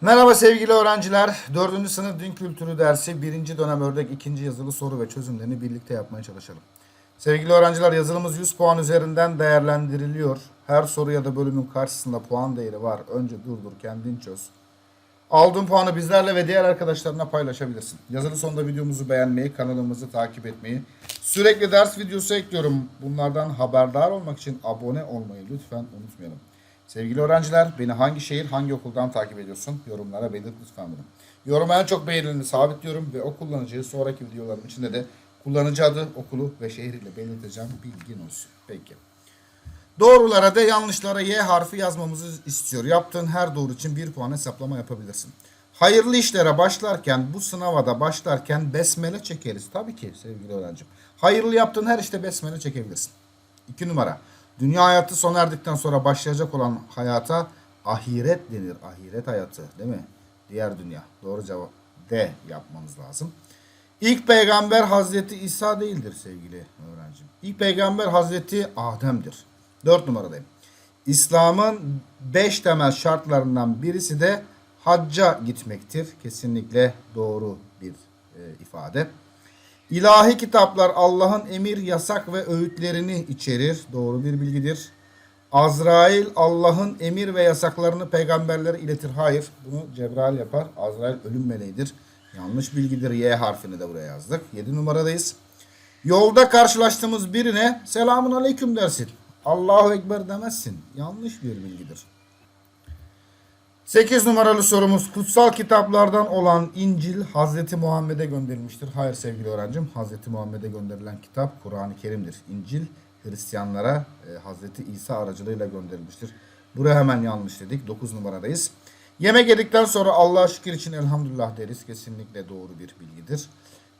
Merhaba sevgili öğrenciler. 4. sınıf din kültürü dersi 1. dönem ördek 2. yazılı soru ve çözümlerini birlikte yapmaya çalışalım. Sevgili öğrenciler yazılımız 100 puan üzerinden değerlendiriliyor. Her soru ya da bölümün karşısında puan değeri var. Önce durdur kendin çöz. Aldığın puanı bizlerle ve diğer arkadaşlarına paylaşabilirsin. Yazılı sonunda videomuzu beğenmeyi, kanalımızı takip etmeyi, sürekli ders videosu ekliyorum. Bunlardan haberdar olmak için abone olmayı lütfen unutmayalım. Sevgili öğrenciler, beni hangi şehir, hangi okuldan takip ediyorsun? Yorumlara belirt lütfen bunu. Yoruma en çok beğenileni sabitliyorum ve o kullanıcıyı sonraki videolarım içinde de kullanıcı adı, okulu ve şehriyle belirteceğim. Bilgin olsun. Peki. Doğrulara da yanlışlara Y harfi yazmamızı istiyor. Yaptığın her doğru için bir puan hesaplama yapabilirsin. Hayırlı işlere başlarken, bu sınava başlarken besmele çekeriz. Tabii ki sevgili öğrencim. Hayırlı yaptığın her işte besmele çekebilirsin. İki numara. Dünya hayatı sona erdikten sonra başlayacak olan hayata ahiret denir. Ahiret hayatı değil mi? Diğer dünya. Doğru cevap D yapmanız lazım. İlk peygamber Hazreti İsa değildir sevgili öğrencim. İlk peygamber Hazreti Adem'dir. Dört numaradayım. İslam'ın beş temel şartlarından birisi de hacca gitmektir. Kesinlikle doğru bir e, ifade. İlahi kitaplar Allah'ın emir, yasak ve öğütlerini içerir. Doğru bir bilgidir. Azrail Allah'ın emir ve yasaklarını peygamberlere iletir. Hayır. Bunu Cebrail yapar. Azrail ölüm meleğidir. Yanlış bilgidir. Y harfini de buraya yazdık. 7 numaradayız. Yolda karşılaştığımız birine selamun aleyküm dersin. Allahu Ekber demezsin. Yanlış bir bilgidir. 8 numaralı sorumuz kutsal kitaplardan olan İncil Hazreti Muhammed'e gönderilmiştir. Hayır sevgili öğrencim Hazreti Muhammed'e gönderilen kitap Kur'an-ı Kerim'dir. İncil Hristiyanlara e, Hazreti İsa aracılığıyla gönderilmiştir. Buraya hemen yanlış dedik. 9 numaradayız. Yemek yedikten sonra Allah'a şükür için elhamdülillah deriz. Kesinlikle doğru bir bilgidir.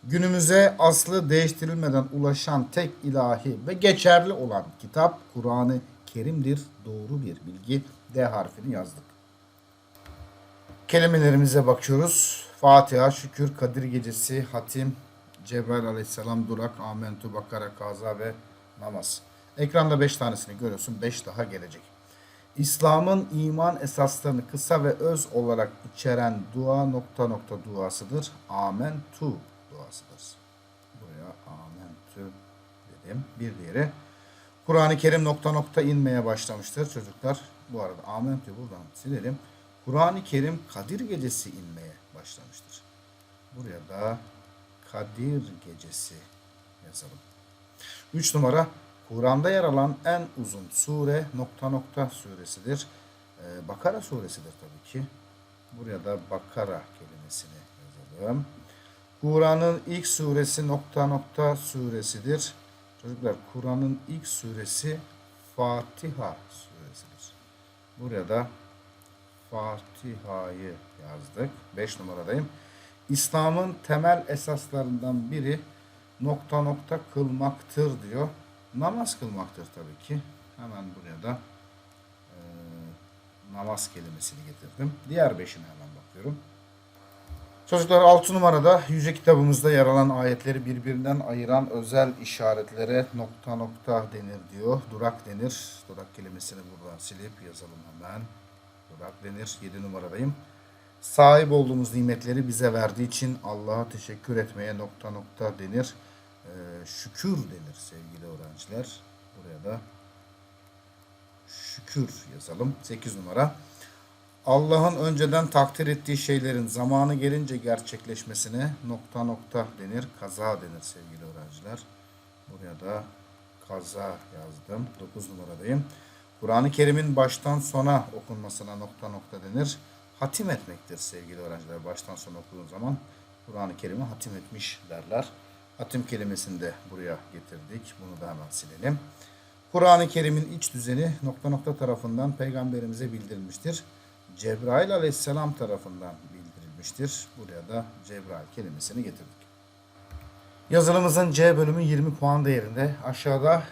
Günümüze aslı değiştirilmeden ulaşan tek ilahi ve geçerli olan kitap Kur'an-ı Kerim'dir. Doğru bir bilgi. D harfini yazdık. Kelimelerimize bakıyoruz. Fatiha, şükür, Kadir Gecesi, Hatim, Cebrail Aleyhisselam, Durak, Amentu, Bakara, Kaza ve Namaz. Ekranda 5 tanesini görüyorsun. 5 daha gelecek. İslam'ın iman esaslarını kısa ve öz olarak içeren dua nokta nokta duasıdır. Amentu duasıdır. Buraya Amentu dedim. Bir diğeri. Kur'an-ı Kerim nokta nokta inmeye başlamıştır çocuklar. Bu arada Amentu buradan silelim. Kur'an-ı Kerim Kadir Gecesi inmeye başlamıştır. Buraya da Kadir Gecesi yazalım. 3 numara Kur'an'da yer alan en uzun sure nokta nokta suresidir. Ee, Bakara suresidir tabii ki. Buraya da Bakara kelimesini yazalım. Kur'an'ın ilk suresi nokta nokta suresidir. Çocuklar Kur'an'ın ilk suresi Fatiha suresidir. Buraya da Fatiha'yı yazdık. 5 numaradayım. İslam'ın temel esaslarından biri nokta nokta kılmaktır diyor. Namaz kılmaktır tabii ki. Hemen buraya da e, namaz kelimesini getirdim. Diğer beşine hemen bakıyorum. Çocuklar 6 numarada yüce kitabımızda yer alan ayetleri birbirinden ayıran özel işaretlere nokta nokta denir diyor. Durak denir. Durak kelimesini buradan silip yazalım hemen. Durak denir. 7 numaradayım. Sahip olduğumuz nimetleri bize verdiği için Allah'a teşekkür etmeye nokta nokta denir. Ee, şükür denir sevgili öğrenciler. Buraya da şükür yazalım. 8 numara. Allah'ın önceden takdir ettiği şeylerin zamanı gelince gerçekleşmesine nokta nokta denir. Kaza denir sevgili öğrenciler. Buraya da kaza yazdım. 9 numaradayım. Kur'an-ı Kerim'in baştan sona okunmasına nokta nokta denir. Hatim etmektir sevgili öğrenciler. Baştan sona okuduğun zaman Kur'an-ı Kerim'i hatim etmiş derler. Hatim kelimesini de buraya getirdik. Bunu da hemen silelim. Kur'an-ı Kerim'in iç düzeni nokta nokta tarafından peygamberimize bildirilmiştir. Cebrail aleyhisselam tarafından bildirilmiştir. Buraya da Cebrail kelimesini getirdik. Yazılımızın C bölümü 20 puan değerinde. Aşağıda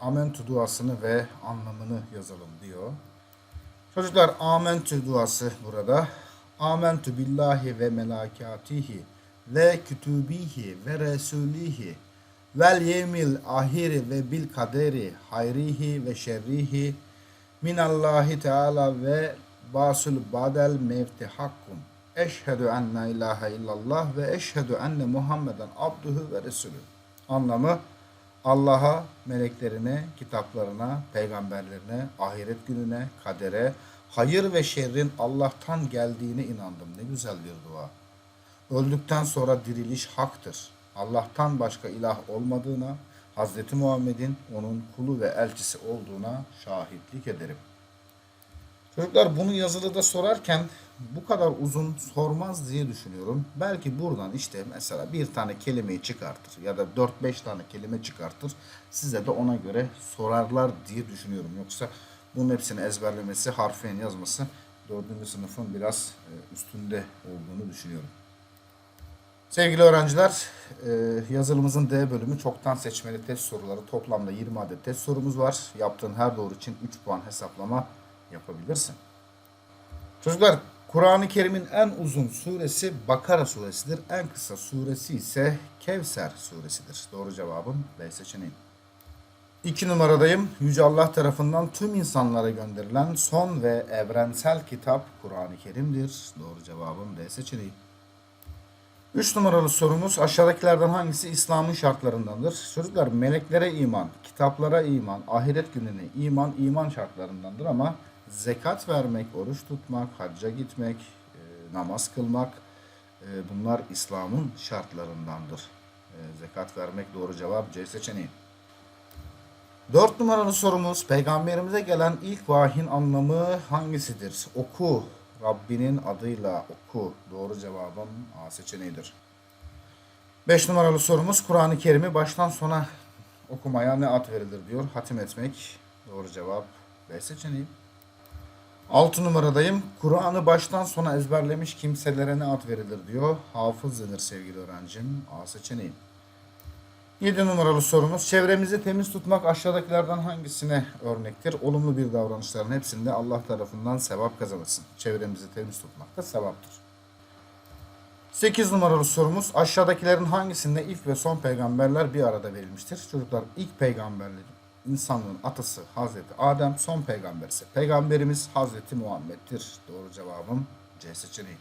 Amentü duasını ve anlamını yazalım diyor. Çocuklar Amentü duası burada. Amentü billahi ve melakatihi ve kütübihi ve resulihi vel yevmil ahiri ve bil kaderi hayrihi ve şerrihi minallahi teala ve basül badel mevti hakkum. Eşhedü enne ilahe illallah ve eşhedü enne Muhammeden abduhu ve resulü. Anlamı Allah'a, meleklerine, kitaplarına, peygamberlerine, ahiret gününe, kadere, hayır ve şerrin Allah'tan geldiğine inandım. Ne güzel bir dua. Öldükten sonra diriliş haktır. Allah'tan başka ilah olmadığına, Hazreti Muhammed'in onun kulu ve elçisi olduğuna şahitlik ederim. Çocuklar bunu yazılıda sorarken bu kadar uzun sormaz diye düşünüyorum. Belki buradan işte mesela bir tane kelimeyi çıkartır ya da 4-5 tane kelime çıkartır. Size de ona göre sorarlar diye düşünüyorum. Yoksa bunun hepsini ezberlemesi, harfiyen yazması 4. sınıfın biraz e, üstünde olduğunu düşünüyorum. Sevgili öğrenciler, e, yazılımızın D bölümü çoktan seçmeli test soruları. Toplamda 20 adet test sorumuz var. Yaptığın her doğru için 3 puan hesaplama yapabilirsin. Çocuklar, Kur'an-ı Kerim'in en uzun suresi Bakara suresidir. En kısa suresi ise Kevser suresidir. Doğru cevabım B seçeneği. 2 numaradayım. Yüce Allah tarafından tüm insanlara gönderilen son ve evrensel kitap Kur'an-ı Kerim'dir. Doğru cevabım D seçeneği. 3 numaralı sorumuz aşağıdakilerden hangisi İslam'ın şartlarındandır? Çocuklar meleklere iman, kitaplara iman, ahiret gününe iman, iman şartlarındandır ama zekat vermek, oruç tutmak, hacca gitmek, e, namaz kılmak e, bunlar İslam'ın şartlarındandır. E, zekat vermek doğru cevap C seçeneği. 4 numaralı sorumuz peygamberimize gelen ilk vahyin anlamı hangisidir? Oku. Rabbinin adıyla oku. Doğru cevabım A seçeneğidir. 5 numaralı sorumuz Kur'an-ı Kerim'i baştan sona okumaya ne ad verilir diyor. Hatim etmek. Doğru cevap B seçeneği. 6 numaradayım. Kur'an'ı baştan sona ezberlemiş kimselere ne ad verilir diyor. Hafız denir sevgili öğrencim. A seçeneği. 7 numaralı sorumuz. Çevremizi temiz tutmak aşağıdakilerden hangisine örnektir? Olumlu bir davranışların hepsinde Allah tarafından sevap kazanırsın. Çevremizi temiz tutmak da sevaptır. 8 numaralı sorumuz. Aşağıdakilerin hangisinde ilk ve son peygamberler bir arada verilmiştir? Çocuklar ilk peygamberlerin insanlığın atası Hazreti Adem, son peygamber ise peygamberimiz Hazreti Muhammed'dir. Doğru cevabım C seçeneği.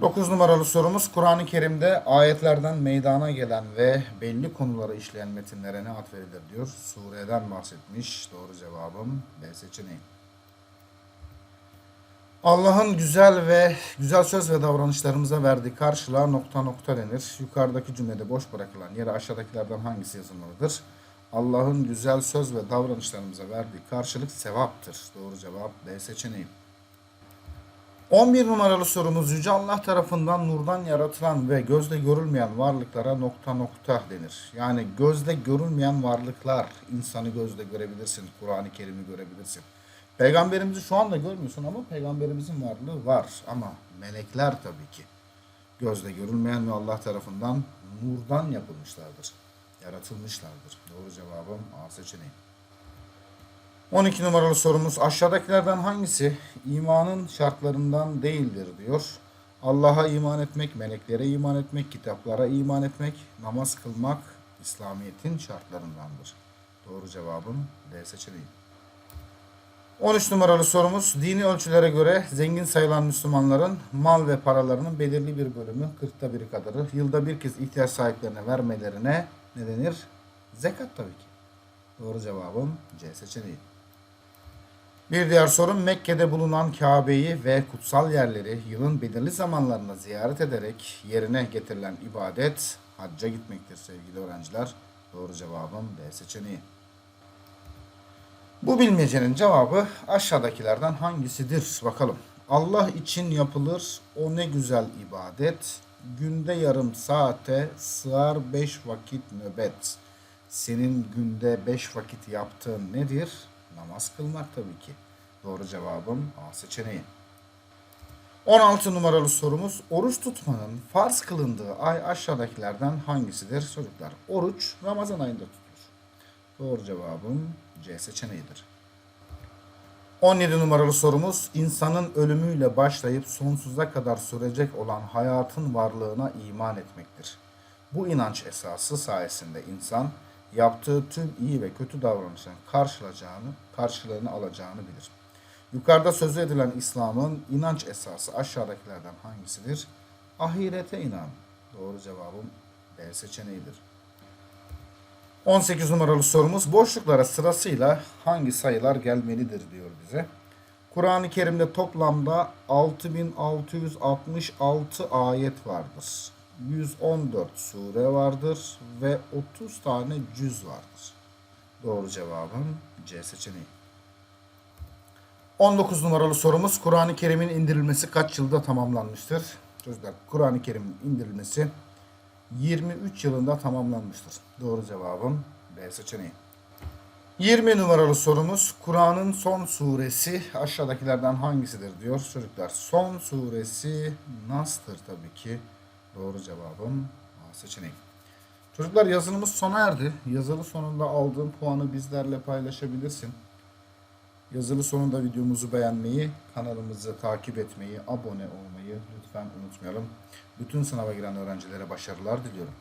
9 numaralı sorumuz Kur'an-ı Kerim'de ayetlerden meydana gelen ve belli konuları işleyen metinlere ne ad verilir diyor. Sureden bahsetmiş. Doğru cevabım B seçeneği. Allah'ın güzel ve güzel söz ve davranışlarımıza verdiği karşılığa nokta nokta denir. Yukarıdaki cümlede boş bırakılan yere aşağıdakilerden hangisi yazılmalıdır? Allah'ın güzel söz ve davranışlarımıza verdiği karşılık sevaptır. Doğru cevap B seçeneği. 11 numaralı sorumuz Yüce Allah tarafından nurdan yaratılan ve gözle görülmeyen varlıklara nokta nokta denir. Yani gözle görülmeyen varlıklar, insanı gözle görebilirsin, Kur'an-ı Kerim'i görebilirsin. Peygamberimizi şu anda görmüyorsun ama peygamberimizin varlığı var. Ama melekler tabii ki gözle görülmeyen ve Allah tarafından nurdan yapılmışlardır. Yaratılmışlardır. Doğru cevabım A seçeneği. 12 numaralı sorumuz aşağıdakilerden hangisi imanın şartlarından değildir diyor. Allah'a iman etmek, meleklere iman etmek, kitaplara iman etmek, namaz kılmak İslamiyet'in şartlarındandır. Doğru cevabım D seçeneği. 13 numaralı sorumuz dini ölçülere göre zengin sayılan Müslümanların mal ve paralarının belirli bir bölümü 40'ta biri kadarı yılda bir kez ihtiyaç sahiplerine vermelerine ne denir? Zekat tabii ki. Doğru cevabım C seçeneği. Bir diğer sorum Mekke'de bulunan Kabe'yi ve kutsal yerleri yılın belirli zamanlarında ziyaret ederek yerine getirilen ibadet hacca gitmektir sevgili öğrenciler. Doğru cevabım D seçeneği. Bu bilmecenin cevabı aşağıdakilerden hangisidir? Bakalım. Allah için yapılır o ne güzel ibadet. Günde yarım saate sığar beş vakit nöbet. Senin günde beş vakit yaptığın nedir? Namaz kılmak tabii ki. Doğru cevabım A seçeneği. 16 numaralı sorumuz oruç tutmanın farz kılındığı ay aşağıdakilerden hangisidir çocuklar? Oruç Ramazan ayında tutulur. Doğru cevabım C seçeneğidir. 17 numaralı sorumuz insanın ölümüyle başlayıp sonsuza kadar sürecek olan hayatın varlığına iman etmektir. Bu inanç esası sayesinde insan yaptığı tüm iyi ve kötü davranışların karşılayacağını, karşılığını alacağını bilir. Yukarıda sözü edilen İslam'ın inanç esası aşağıdakilerden hangisidir? Ahirete inan. Doğru cevabım B seçeneğidir. 18 numaralı sorumuz boşluklara sırasıyla hangi sayılar gelmelidir diyor bize. Kur'an-ı Kerim'de toplamda 6666 ayet vardır. 114 sure vardır ve 30 tane cüz vardır. Doğru cevabım C seçeneği. 19 numaralı sorumuz Kur'an-ı Kerim'in indirilmesi kaç yılda tamamlanmıştır? Çocuklar Kur'an-ı Kerim'in indirilmesi 23 yılında tamamlanmıştır. Doğru cevabım B seçeneği. 20 numaralı sorumuz Kur'an'ın son suresi aşağıdakilerden hangisidir diyor çocuklar. Son suresi Nas'tır tabii ki. Doğru cevabım A seçeneği. Çocuklar yazılımız sona erdi. Yazılı sonunda aldığın puanı bizlerle paylaşabilirsin. Yazılı sonunda videomuzu beğenmeyi, kanalımızı takip etmeyi, abone olmayı lütfen unutmayalım. Bütün sınava giren öğrencilere başarılar diliyorum.